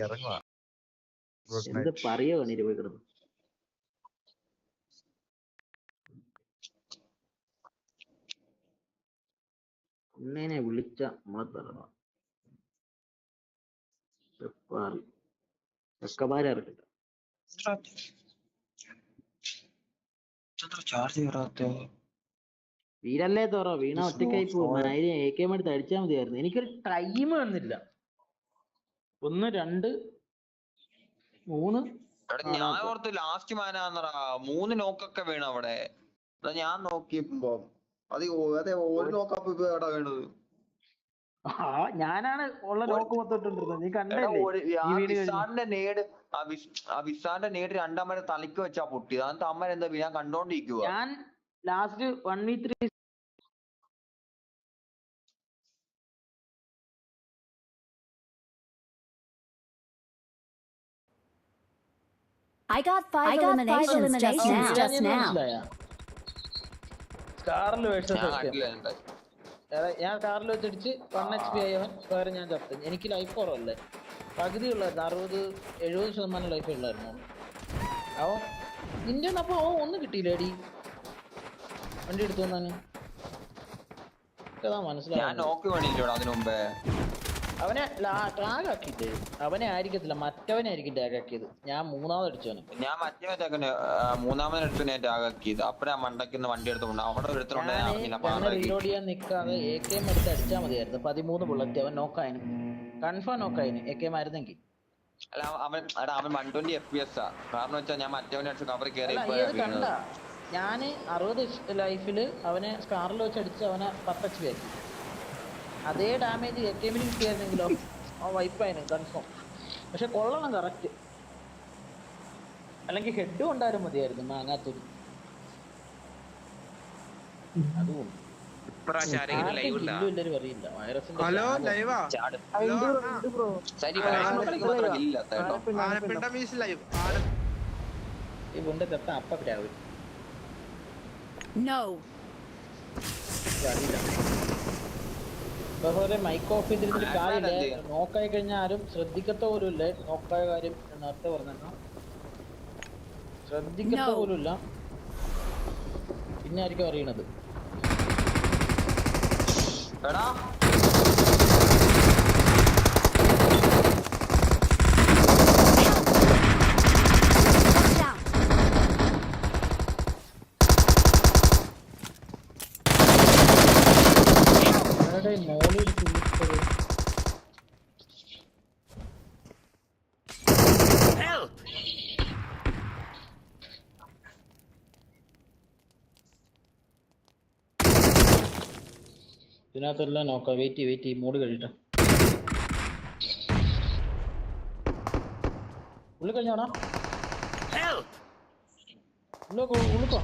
ഇറങ്ങി ഗുഡ് എന്ത് പറയോ കണ്ണീര് പോയി കിടന്നു? ഉണ്ണേനെ വിളിച്ച നമ്മളെ തരണം പെപ്പാറി ചെക്കന്മാരെ ഇറക്കില്ല ചാർജ് കയറാത്ത വീരല്ലേ തോറ. വീണ no, പോകും. എ കെ എം എടുത്ത് അടിച്ചാൽ മതിയായിരുന്നു. എനിക്കൊരു ടൈം വന്നില്ല ഒന്ന് രണ്ട് മൂന്ന്. എടാ ഞാൻ. ഓർത്ത് ലാസ്റ്റ് മാനാന്നറാ മൂന്ന് നോക്കൊക്കെ വീണു അവിടെ. ഞാൻ നോക്കിയപ്പോ അത് ഓ- അതെ ഒരു നോക്കപ്പ് ഇപ്പൊ എവിടെ വീണത്? ആ ഞാനാണ് ഉള്ള നോക്ക് മൊത്തം ഇട്ടോണ്ടിരുന്നത് നീ. വിസാന്റെ നേട് ആ വിസ് ആ വിസാന്റെ നേട് രണ്ടമ്മനെ തലക്ക് വെച്ചാ പൊട്ടിയത് എന്നിട്ട് അമ്മ എന്താ ഞാൻ കണ്ടോണ്ടിരിക്കുക ഞാൻ last one V three I got five eliminations just now. Just now. കാറിൽ ഞാൻ കാറിൽ വെച്ചടിച്ച് വൺ എച്ച് പി ആയവൻ വേറെ ഞാൻ ചത്തു. എനിക്ക് ലൈഫ് കുറവല്ലേ? പകുതി ഉള്ളായിരുന്നു അറുപത് എഴുപത് ശതമാനം ലൈഫ് ഉള്ളായിരുന്നു അവൻ. നിന്റെ അപ്പൊ അവൻ ഒന്നും കിട്ടിയില്ലേടി? വണ്ടി എടുത്തു മുമ്പേ. അവനെ ടാഗ് ആക്കിയിട്ട് അവനെ ആയിരിക്കത്തില്ല മറ്റവനെ ആയിരിക്കും ടാഗ് ആക്കിയത്. ഞാൻ മൂന്നാമത് അടിച്ചവന്. ഞാൻ മറ്റേ മറ്റേ മൂന്നാമത് എടുത്തു ഞാൻ ടാഗാക്കിയത് അപ്പഴാ മണ്ടയ്ക്കുന്ന വണ്ടി എടുത്തോണ്ട് അവിടെ ഒരുത്തരുണ്ട് ഞാൻ അറിഞ്ഞില്ല അപ്പൊ ഞാൻ അവിടെ റീലോഡ് ചെയ്യാൻ നിക്കാതെ എ കെ എം എടുത്ത് അടിച്ചാൽ മതിയായിരുന്നു. പതിമൂന്ന് ബുള്ളറ്റ് അവൻ നോക്കായിന് കൺഫേം നോക്കായിന് എ കെ എം ആയിരുന്നെങ്കിൽ. അല്ല അവൻ- അവൻ one twenty F P S ആ. കാരണം വെച്ചാൽ ഞാൻ മറ്റവനെ അടിച്ച് കവർ കയറി ഞാൻ അറുപത് ലൈഫിൽ അവനെ സ്കാറിൽ വെച്ച് അടിച്ച് അവനെ പത്തച്ച് ആക്കി അതേ ഡാമേജ് എ കെ എമ്മിന് കിട്ടിയായിരുന്നെങ്കിലോ അവൻ വൈപ്പായിരുന്നു കൺഫേം പക്ഷെ കൊള്ളണം കറക്റ്റ് അല്ലെങ്കിൽ ഹെഡ് കൊണ്ടാലും മതിയായിരുന്നു മാങ്ങാത്തൊരു അതുകൊണ്ട് ഈ ചത്ത അപ്പ രാവിലെ. No. അറിയില്ല മൈക്ക് ഓഫ് ചെയ്തിരുന്നിട്ട് കാര്യമില്ല? നോക്കായി കഴിഞ്ഞാൽ ആരും ശ്രദ്ധിക്കത്ത പോലും നോക്കായ കാര്യം നേരത്തെ പറഞ്ഞോ ശ്രദ്ധിക്കത്ത പോലുമില്ല പിന്നെ ആയിരിക്കും അറിയണത്. എടാ. അവരുടെ മോളിൽ തുള്ളിച്ചത് ഇതിനകത്തെല്ലാം നോക്കാം. വെയിറ്റ് വെയിറ്റ് ചെയ്യും മൂട് കഴിയട്ടെ ഉള്ളു കഴിഞ്ഞാടാ ഉള്ളു ഉള്ളിക്കോ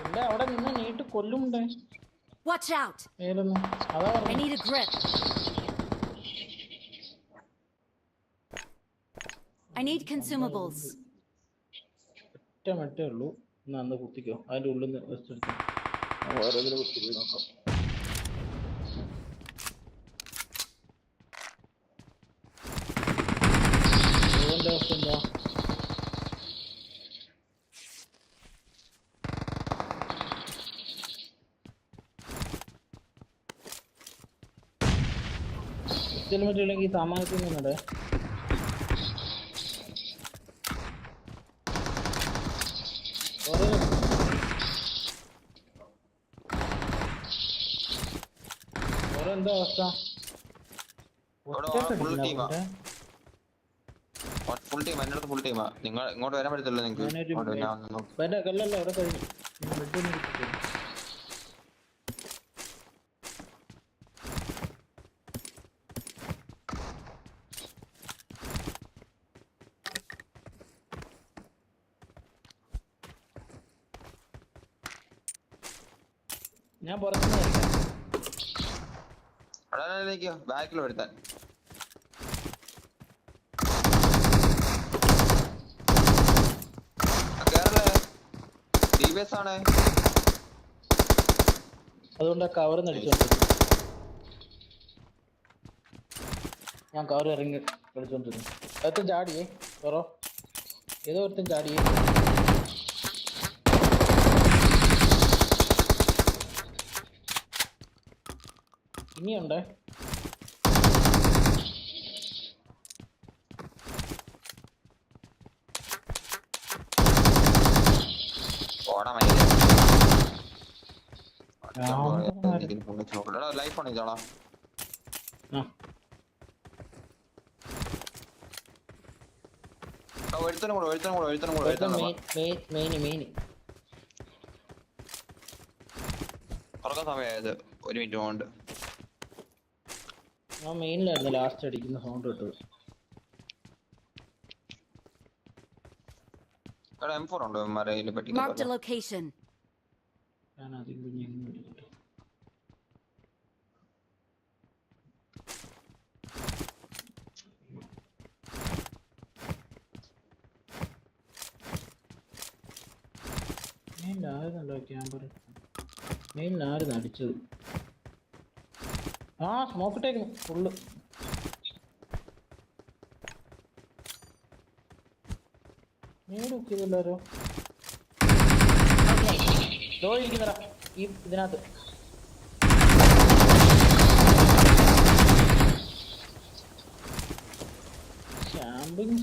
ഇല്ല അവിടെ കൊല്ലുമുണ്ടേ. Watch out. I need a grip. I need consumables. ഒറ്റ മറ്റേ ഉള്ളൂ. എന്നാ അന്ന് കുത്തിക്കോ. അതിന്റെ ഉള്ളിൽ നിന്ന് വെസ്റ്റ് എടുത്തു. വേറെ കുത്തി പോയി നോക്കാം ഇതിന്റെ അവസ്ഥ എന്താ ഹെൽമെറ്റ് ഇല്ലെങ്കിൽ ഓരോ എന്താ അവസ്ഥ. ഫുൾ ടീം എന്റെ അടുത്ത് ഫുൾ ടീമാ നിങ്ങൾ ഇങ്ങോട്ട് വരാൻ പറ്റത്തില്ല നിങ്ങൾക്ക് ഞാനൊരു ഇങ്ങോട്ട് ഞാൻ ഒന്ന് നോക്കാം. വേണ്ട കല്ലല്ല അവിടെ കഴിഞ്ഞു ഞാൻ ബെഡ് ഒന്ന് കിട്ടിയിട്ടില്ല. ഞാൻ പുറത്തുനിന്ന് കളിക്കാം എടാ ബാക്കിൽ ആണ്. അതുകൊണ്ട് കവർ നടിച്ചോണ്ടിരുന്നു ഞാൻ കവർ ഇറങ്ങി കളിച്ചോണ്ടിരുന്നു ഒരുത്തൻ ചാടിയേ പറോ ഏതോ ഒരുത്തൻ ചാടിയേ. ഇനിയുണ്ടേ? ലൈഫ് ആണ് ഒരുത്തനും കൂടെ ഒരുത്തനും കൂടെ ഒരുത്തനും കൂടെ ഒരുത്തനും സമയമായത് ഒരു മിനിറ്റ് കൊണ്ട് ആ മെയിനിലായിരുന്നു ലാസ്റ്റ് അടിക്കുന്ന സൗണ്ട് കേട്ടു എടാ എം ഫോർ ഉണ്ടോ മരയിൽ Marked പറ്റി ഞാൻ അതിൽ മെയിനിലായിരുന്നു അടിച്ചത് ആ സ്മോക്ക് ഇട്ടേക്കുന്നു. ഫുള്ള്. മേട് നോക്കിയതല്ലോ ലോ ഇരിക്കുന്നടാ ഈ ഇതിനകത്ത്. ക്യാമ്പിംഗ്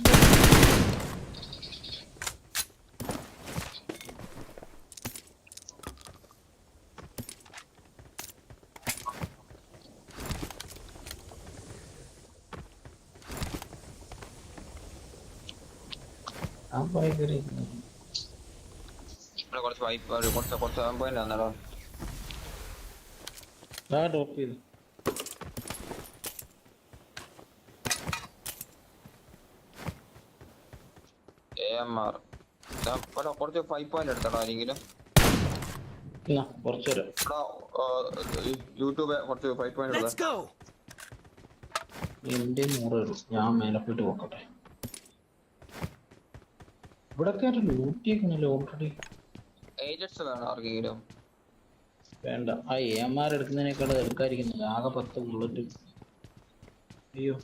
ഭയങ്കര ഇവിടെ കുറച്ച് വൈപ്പ് കുറച്ച് കുറച്ച് പോയിന്റ് വന്നടാ ആ ഡ്രോപ്പ് ചെയ്തു. എ എം ആർ ഇവിടെ കുറച്ച് ഫൈവ് പോയിന്റ് എടുത്തടാ ആരെങ്കിലും. കുറച്ചു യൂട്യൂബ് കുറച്ച് ഫൈവ് പോയിന്റ് എടുത്ത. എന്റെ നൂറ് ഞാൻ മേലെ പോയിട്ട് നോക്കട്ടെ. ഇവിടൊക്കെ ഒരു ലൂട്ടിയേക്കണല്ലോ ഓൾറെഡി ഏജൻസ് വേണം ആർക്കെങ്കിലും. വേണ്ട. ആ എം ആർ എടുക്കുന്നതിനേക്കാൾ എടുക്കാതിരിക്കുന്നത് ആകെ പത്ത് ബുള്ളറ്റ് അയ്യോ.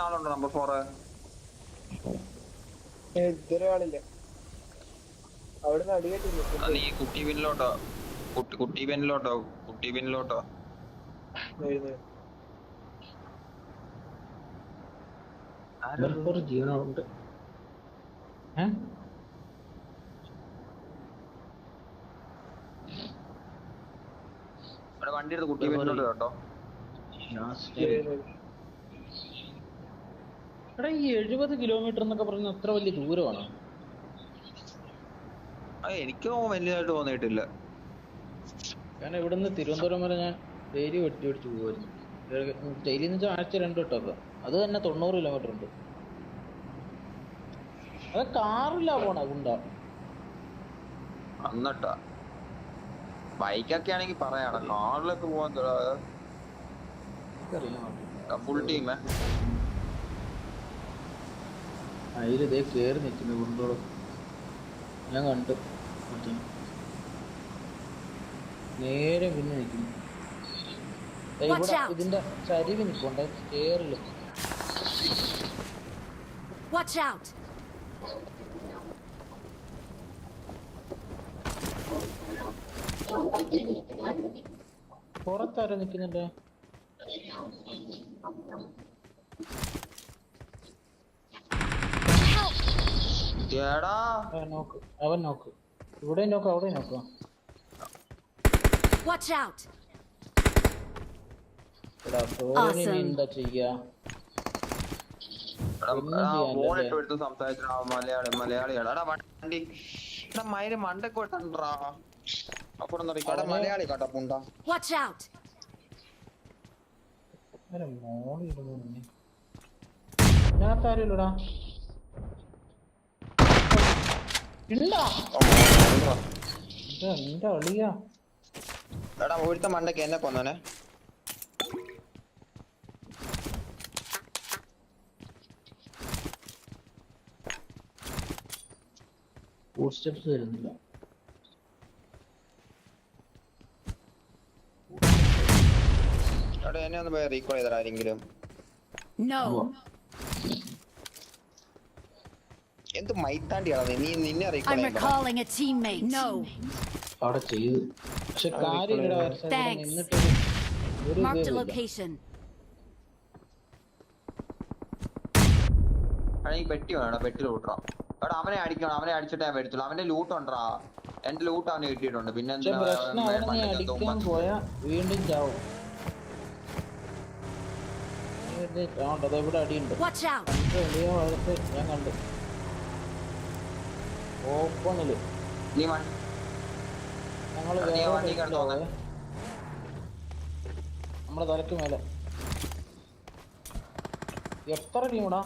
ആളുണ്ടോ നമ്പർ ഫോറ് ഇതുവരെ അടികെട്ടില്ല കുട്ടി പിന്നിലോട്ടോ. കുട്ടി കുട്ടി പിന്നിലോട്ടോ. കുട്ടി പിന്നിലോട്ടോ. ഇവർക്കൊരു ജീവനുണ്ട്. ഏ? ഇവിടെ വണ്ടി എടുത്ത് കുട്ടി പിന്നിലോട്ട് കേട്ടോ. എടാ ഈ എഴുപത് കിലോമീറ്റർ എന്നൊക്കെ പറഞ്ഞ അത്ര വലിയ ദൂരമാണോ? എനിക്കും വലിയതായിട്ട് തോന്നിയിട്ടില്ല. ഞാൻ ഇവിടുന്ന് തിരുവനന്തപുരം വരെ ഞാൻ ഡെയിലി വെട്ടി വെടിച്ച് പോകുമായിരുന്നു ഡെയിലി എന്ന് വെച്ചാൽ ആഴ്ച രണ്ട് വട്ടമൊക്കെ അത് തന്നെ തൊണ്ണൂറ് കിലോമീറ്റർ ഉണ്ട്. അത് കാറിലാ പോണ ഗുണ്ട. അന്നട്ടാ. ബൈക്കൊക്കെ ആണെങ്കിൽ പറയാടാ കാറിലൊക്കെ പോവാൻ എനിക്കറിയാൻ ഫുൾ ടീമേ അതിലിതേ കേറി നിൽക്കുന്നു ഗുണ്ടോളം ഞാൻ കണ്ടു. നേരെ പിന്നെ നിൽക്കും ഇവിടെ. ഇതിന്റെ ചരിവ് നിൽക്കണ്ട സ്റ്റേറിൽ Watch out! പുറത്താരോ നിൽക്കുന്നുണ്ട്? എടാ അവൻ നോക്ക്. അവൻ നോക്ക്. ഇവിടെ നോക്ക് അവിടെ നോക്കുക വാച്ച് ഔട്ട് എടാ സോറി. എന്താ ചെയ്യാ. എടാ, ചെയ്യാനില്ല? ഫോൺ അല്ലേ? ഇട്ട് എടുത്ത് സംസാരിച്ച മലയാളി മലയാളിയാണ് എടാ വണ്ടി എടാ മയിൽ മണ്ടക്ക് വിട്ടണ്ടാ അപ്പുറം എടാ അവനെ- മലയാളി കേട്ടോ പുണ്ട Watch out! അവരെ മോളി ഇതാ നിന്റെ അളിയാ? എടാ ഒരുത്ത മണ്ടയ്ക്ക് എന്നെ കൊന്നോനെ. സ്റ്റെപ്സ് വരുന്നില്ല. എന്നെ ഒന്ന് റീകോൾ ചെയ്തടാ ആരെങ്കിലും. എന്ത് നീ നിന്നെ I'm recalling a teammate. No. അവിടെ ചെയ്ത് പക്ഷെ കാര്യം ഇവിടെ വരച്ച ഇവിടെ Thanks. നിന്നിട്ട് ഒരു Marked a ഇതുമില്ല. location. എടാ പെട്ടി വേണം പെട്ടി ലൂട്ടറാ എടാ അവനെ അടിക്കണം അവനെ അടിച്ചിട്ട് ഞാൻ വരത്തുള്ളൂ അവന്റെ ലൂട്ട് ഉണ്ടടാ എന്റെ ലൂട്ട് അവന് കിട്ടിയിട്ടുണ്ട് പിന്നെ പക്ഷെ എന്തിനാ പ്രശ്നം അവനെ നീ അടിക്കാൻ? പോയാ വീണ്ടും ചാവും ഇവിടെ അടിയുണ്ട് Watch out. രണ്ട് വലിയ ഭാഗത്ത് ഞാൻ കണ്ടു ഓപ്പണിൽ നീ വണ്ടി ഞങ്ങൾ നമ്മളെ വേറെ വണ്ടി കണ്ടോ? പോയെ. നമ്മുടെ തലക്ക് മേലെ എത്ര ടീമടാ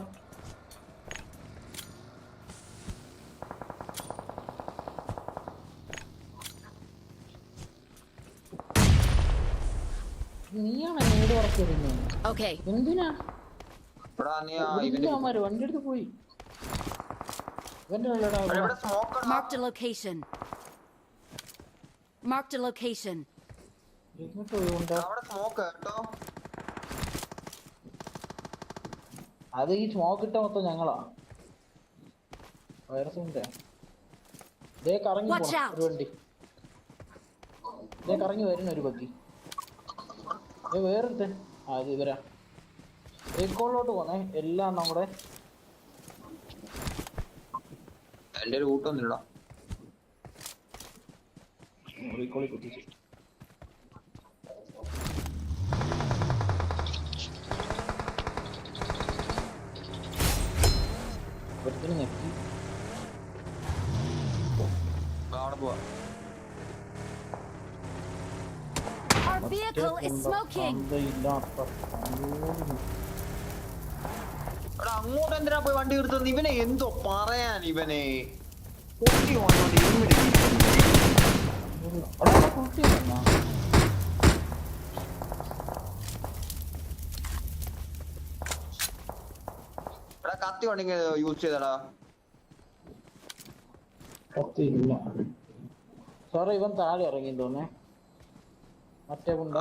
നീയാണ് ഉറക്കിരുന്നത് Okay. എന്തിനാ വണ്ടി എടുത്ത് പോയി ഇവന്റെ അല്ലടാ എടാ, ഇവിടെ smoke Marked a location. Marked a location. ഇങ്ങോട്ട് പോയിണ്ടോ അവിടെ സ്മോക്ക് കേട്ടോ. അത് ഈ സ്മോക്ക് ഇട്ട മൊത്തം ഞങ്ങളാ. വൈറസിന്റെ ദേ കറങ്ങി Watch out. ഒരു വണ്ടി. ദേ കറങ്ങി വരുന്ന ഒരു ബഗ്ഗി. ദേ വേറെടുത്ത് ആ അത് ഇവരാ. റീകോളിലോട്ട് പോന്നേ. എല്ലാം നമ്മുടെ എന്റെ ഒരു ഒന്നുമില്ല റീകോളിൽ കുത്തിച്ചു. ഒരുത്തിന് നെക്കി അവിടെ പോവാ. Our vehicle is smoking. അങ്ങോട്ട് എന്തിനാ പോയി വണ്ടി എടുത്തത് ഇവനെ എന്തോ പറയാൻ ഇവനെ. പൊട്ടി വന്നോണ്ട് കുട്ടി എടാ കത്തി ഉണ്ടെങ്കിൽ യൂസ് ചെയ്തടാ. കത്തിയില്ല. സാറേ ഇവൻ താഴെ ഇറങ്ങി തോന്നേ മറ്റേ കുണ്ട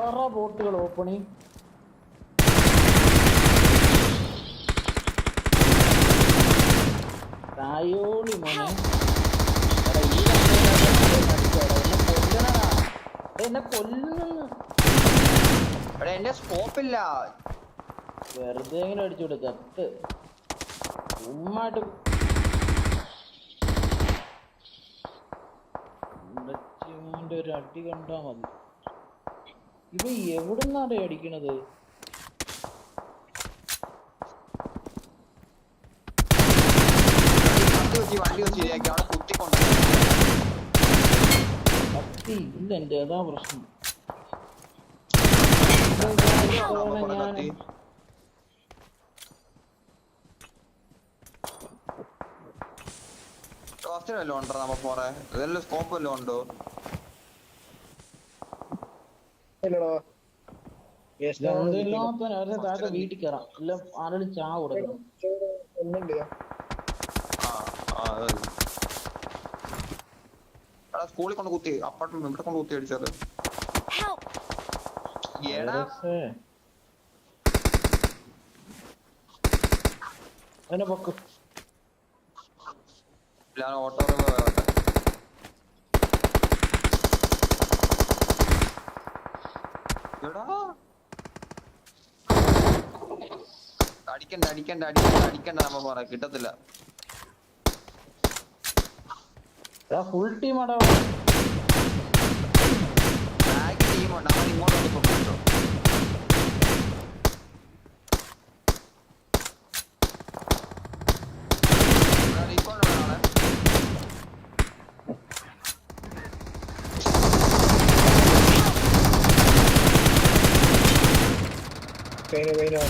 ആ, ബോട്ടുകൾ ഓപ്പണി തായോളി മോനെ. എന്നെ കൊല്ലുന്നു. എന്റെ സ്കോപ്പ് ഇല്ല. വെറുതെ എങ്ങനെ അടിച്ചുവിടെ കത്ത് ഉമ്മായിട്ട് ഒരു അടി കണ്ടാ മതി. ഇവ എവിടുന്നാണ് അടിക്കണത്? കത്തി ഇല്ല എന്റെ അതാ പ്രശ്നം. ഉണ്ടോ നമ്മ പോറേ? ഇതെല്ലാം സ്കോപ്പ് വല്ലതും ഉണ്ടോ? ഇല്ലടാ. വീട്ടിൽ? കയറാം എല്ലാം ആരെങ്കിലും ചാ കൊടുക്കണം. സ്കൂളിൽ കൊണ്ട് കുത്തി അപ്പാർട്ട്മെന്റ് ഇവിടെ കൊണ്ട് കുത്തി അടിച്ചത്. ഓട്ടോ വരട്ടെ എടാ അടിക്കണ്ട അടിക്കണ്ട അടിക്കണ്ട അടിക്കണ്ട നമ്മ പറ കിട്ടത്തില്ല. ഫുൾ ടീം ബാഗ് ടീമുണ്ട് അവൻ. ഇങ്ങോട്ട് ഇപ്പൊ പിടിച്ചോ എടാ, recall വേണം ആളെ. കഴിഞ്ഞു കഴിഞ്ഞു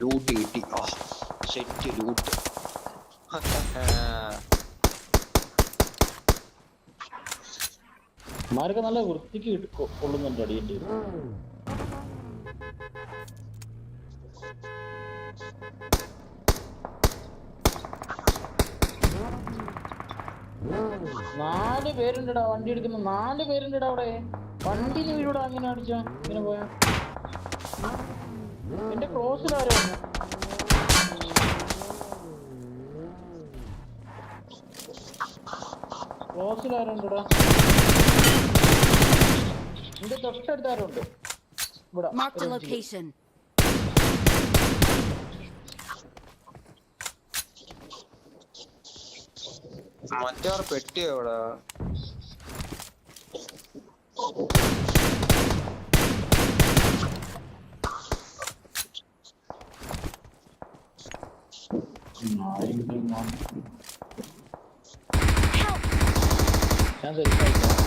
Loot കിട്ടി. ആ സെറ്റ് ലൂട്ട് മാർക്ക് നല്ല വൃത്തിക്ക് കൊള്ളുന്നുണ്ട് അടിയന്റെ നാല് പേരുണ്ടടാ വണ്ടി എടുക്കുന്ന നാല് പേരുണ്ടടാ അവിടെ. വണ്ടിന് വീടൂടെ അങ്ങനെ അടിച്ചാ. ഇങ്ങനെ പോയാ. എന്റെ ക്രോസിൽ ആരോ ക്രോസിൽ ആരോ ഉണ്ടോടാ? എന്റെ തൊട്ടടുത്ത് ആരോ ഉണ്ട്. ഇവിടെ Marked a ഒരു അഞ്ചിൽ. location. മറ്റവർ പെട്ടി എവിടെ ഉം, ആരെങ്കിലും വന്നു. ഞാൻ safe ആയിക്കോളാം.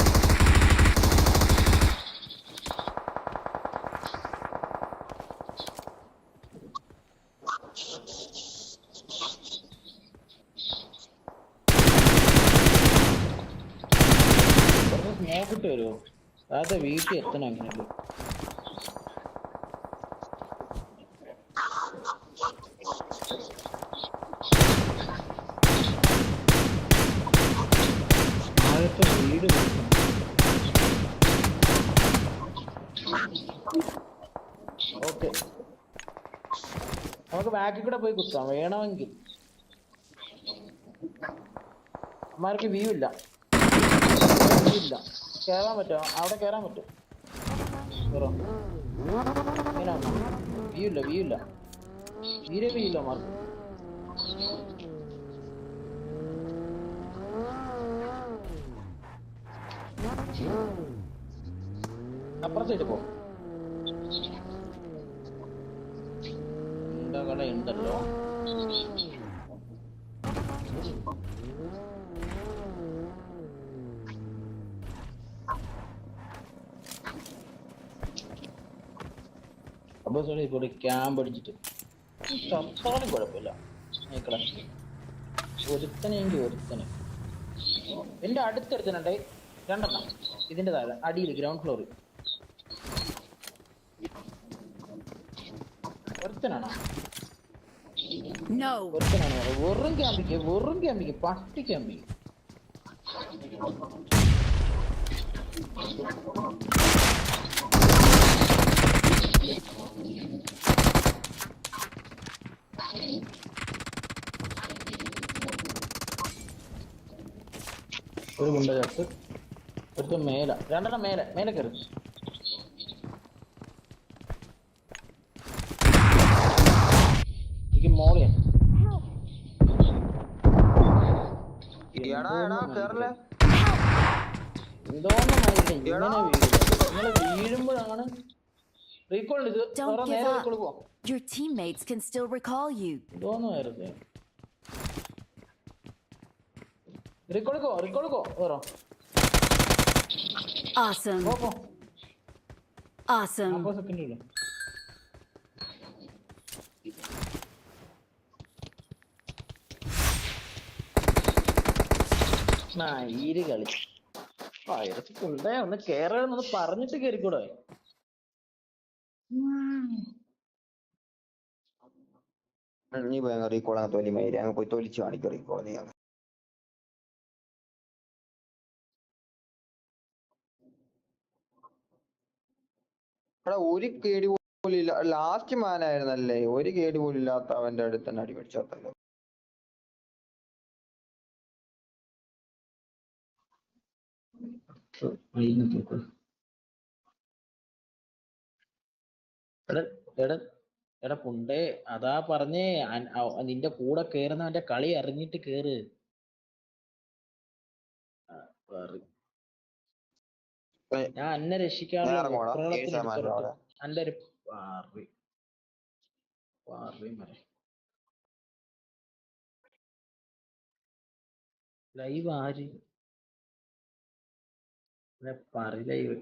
കുറച്ച് smoke ഇട്ട് തരുമോ അതെ വീട്ടിൽ എത്തണം അങ്ങനെ. ആദ്യത്തെ വീട് ഓക്കെ. നമുക്ക് ബാക്കിൽ കൂടെ പോയി കുത്താം. വേണമെങ്കിൽ. അമ്മമാർക്ക് വ്യൂ ഇല്ല. ഇല്ല. കേറാൻ പറ്റുമോ? അവിടെ കേറാൻ പറ്റും. കേറോ? ഇങ്ങനെ വ്യൂ ഇല്ല വ്യൂ ഇല്ല തീരെ വ്യൂ മാർക്ക്. അപ്പുറത്തേക്ക് പോ. എന്താ കട ഉണ്ടല്ലോ ഇപ്പൊ ക്യാമ്പ് അടിച്ചിട്ട്. ചത്താലും കുഴപ്പമില്ല. നോക്കടാ ഒരുത്തനെങ്കിൽ ഒരുത്തന്. എന്റെ അടുത്തെടുത്തനുണ്ടേ രണ്ടെണ്ണം. ഇതിന്റെ താഴെ അടിയിൽ ഗ്രൗണ്ട് ഫ്ലോറിൽ ഒരുത്തനാണോ. ഒരുത്തനാണോ? വെറും ക്യാമ്പിക്ക് വെറും ക്യാമ്പിക്ക് പട്ടി ക്യാമ്പിക്ക് ഒരു ഗുണ്ട ചത്ത്. ഒരു മേല. രണ്ടെണ്ണം മേലെ. മേലെ കയറി എനിക്ക് മോളിയാ എന്തോന്നും ആയില്ല എടാ. ഇങ്ങനെ വീഴും നിങ്ങൾ വീഴുമ്പോഴാണ് റീകോൾ ഇത് Don't give നേരെ up. റീകോൾ പോവാം Your teammates can still recall you. എന്തോന്നും ആയിരുന്നു റീകോൾ കോ റീകോൾ കോ വേറോ Awesome. പോ പോ Awesome. നാൽപ്പത് സെക്കൻഡ് ഉള്ളു ഈര് കളി വയറച്ച് കൊണ്ടേ ഒന്ന് കേറണമെന്ന് പറഞ്ഞിട്ട് കേറിക്കൂടെ നീ പോയി റീക്കോളാൻ തൊലി മയിൽ. അങ്ങ് പോയി തൊലിച്ച് കാണിക്കും റീകോൾ നീ അങ്ങ്. എടാ ഒരു കേടി പോലും ഇല്ല ലാസ്റ്റ് മാൻ ആയിരുന്നല്ലേ ഒരു കേടി പോലും ഇല്ലാത്ത അവന്റെ അടുത്ത് തന്നെ അടി പിടിച്ചോത്തല്ലോ. എടാ എടാ എടാ പുണ്ടേ അതാ പറഞ്ഞേ അൻ- അവ- നിന്റെ കൂടെ കേറുന്നവന്റെ കളി അറിഞ്ഞിട്ട് കേറ്. പറ. ഏയ്, ഞാൻ അന്നെ രക്ഷിക്കാനുള്ള പോടാ ഏഴ് വെപ്രാളത്തിന് ശതമാനം എടുത്തോട്ടെ. അവിടെ. അന്റെ ഒരു പാറി. പാറി മര ലൈവ് ആര്? പറ ലൈവ്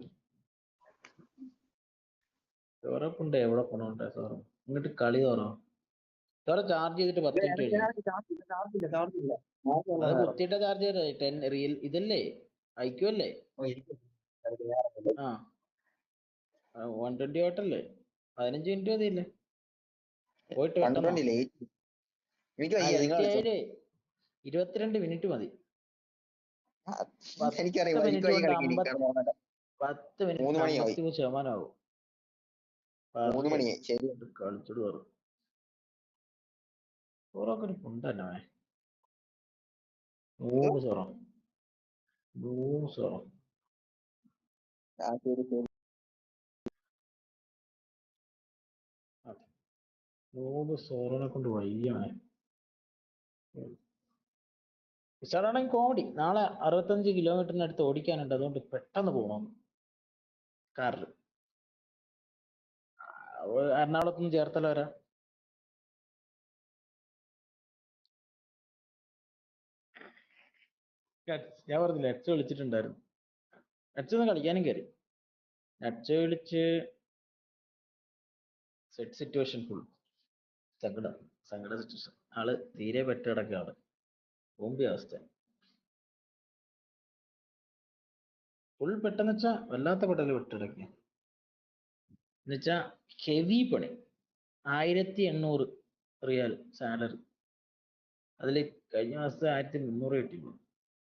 ചോറപ്പുണ്ട് എവിടെ പോണോട്ടെ സാറ്? ഇങ്ങോട്ട് കളി തോറോ? സാറ് ചാർജ് ചെയ്തിട്ട് പത്ത് മിനിറ്റ് അത് കുത്തിയിട്ട ചാർജ് ടെൻ റിയൽ ഇതല്ലേ? ഐക്യു അല്ലേ? ആ. വൺ ട്വന്റി ഓട്ടല്ലേ പതിനഞ്ച് മിനിറ്റ് മതിയില്ലേ? പോയിട്ട് ഇരുപത്തിരണ്ട് മിനിറ്റ് മതി. പത്ത് മിനിറ്റ് ശതമാനം കൊണ്ട് മൂന്ന് മണിയായി. ശരി ഒരു സോറം സോറം ആ ശരി ശരി. നൂറ് സോറനെ കൊണ്ട് വയ്യാണ്. വിശാലാണെങ്കിൽ കോമഡി നാളെ അറുപത്തഞ്ച് കിലോമീറ്ററിന് അടുത്ത് ഓടിക്കാനുണ്ട്. അതുകൊണ്ട് പെട്ടെന്ന് പോകണം കാറിൽ എറണാകുളത്ത് നിന്ന് ചേർത്തല വരെ ഞാൻ പറഞ്ഞില്ല നട്സ് വിളിച്ചിട്ടുണ്ടായിരുന്നു. ഒന്ന് കളിക്കാനും കയറി നട്സ് വിളിച്ച് സെറ്റ് സിറ്റുവേഷൻ ഫുൾ സങ്കടം സങ്കട സിറ്റുവേഷൻ ആൾ തീരെ പെട്ട് കിടക്കാണ് ഓമ്പി അവസ്ഥ. ഫുൾ പെട്ടെന്ന് വെച്ചാ വല്ലാത്ത പെട്ടൽ പെട്ട് കിടക്കുക എന്നുവെച്ചാ ഹെവി പണി. ആയിരത്തി എണ്ണൂറ് റിയാൽ സാലറി അതിൽ കഴിഞ്ഞ മാസത്തെ ആയിരത്തി മുന്നൂറ് കിട്ടിയുള്ളൂ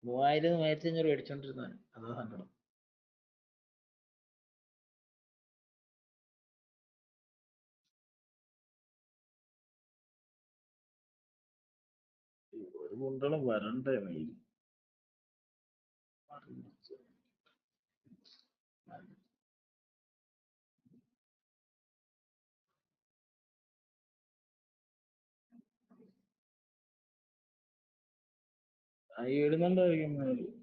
മൂവായിരം മൂവായിരത്തി അഞ്ഞൂറ് മേടിച്ചോണ്ടിരുന്നവൻ അതാ സങ്കടം. ഒരു കുണ്ടളം വരണ്ടേ മെയിൽ mail.